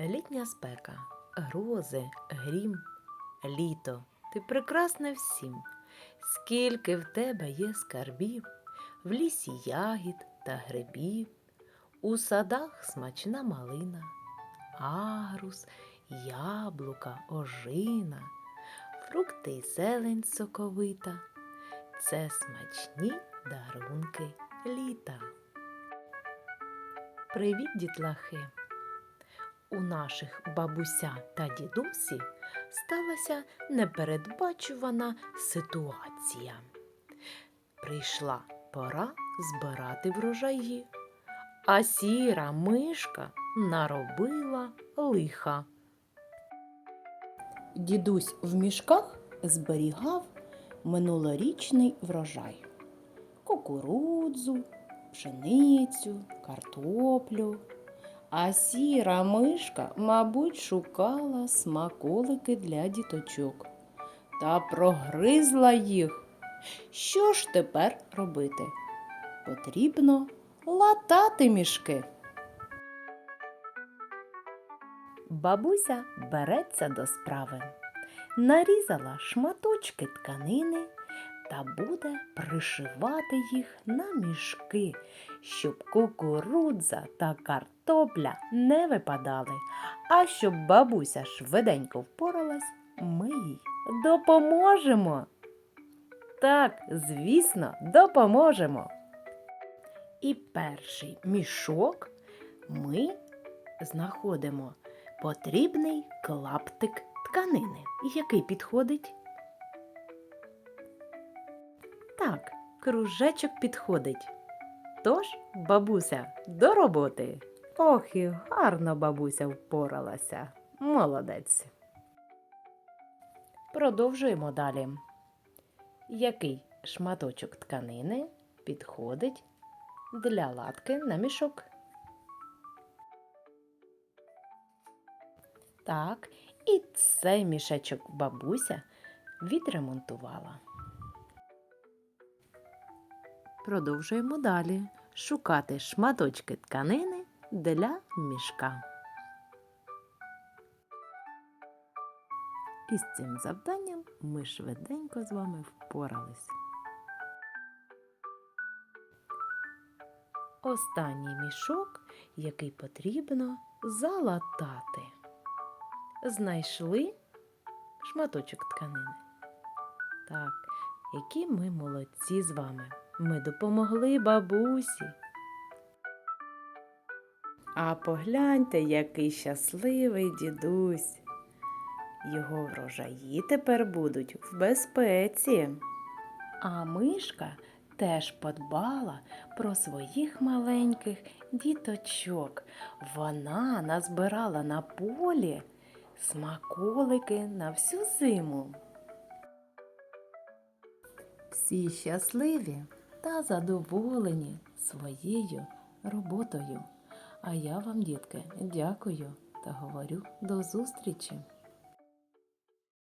Літня спека, грози, грім, літо, ти прекрасне всім. Скільки в тебе є скарбів, в лісі ягід та грибів, у садах смачна малина, агрус, яблука, ожина, фрукти й зелень соковита. Це смачні дарунки літа. Привіт, дітлахи! У наших бабуся та дідусі сталася непередбачувана ситуація. Прийшла пора збирати врожаї, а сіра мишка наробила лиха. Дідусь в мішках зберігав минулорічний врожай: кукурудзу, пшеницю, картоплю. А сіра мишка, мабуть, шукала смаколики для діточок та прогризла їх. Що ж тепер робити? Потрібно латати мішки. Бабуся береться до справи. Нарізала шматочки тканини та буде пришивати їх на мішки, щоб кукурудза та картопля не випадали. А щоб бабуся швиденько впоралась, ми їй допоможемо. Так, звісно, допоможемо. І перший мішок ми знаходимо потрібний клаптик тканини, який підходить. Так, кружечок підходить. Тож, бабуся, до роботи. Ох, і гарно бабуся впоралася. Молодець. Продовжуємо далі. Який шматочок тканини підходить для латки на мішок? Так, і цей мішечок бабуся відремонтувала. Продовжуємо далі шукати шматочки тканини для мішка. І з цим завданням ми швиденько з вами впорались. Останній мішок, який потрібно залатати. Знайшли шматочок тканини. Так, які ми молодці з вами. Ми допомогли бабусі. А погляньте, який щасливий дідусь. Його врожаї тепер будуть в безпеці. А мишка теж подбала про своїх маленьких діточок. Вона назбирала на полі смаколики на всю зиму. Всі щасливі та задоволені своєю роботою. А я вам, дітки, дякую та говорю до зустрічі!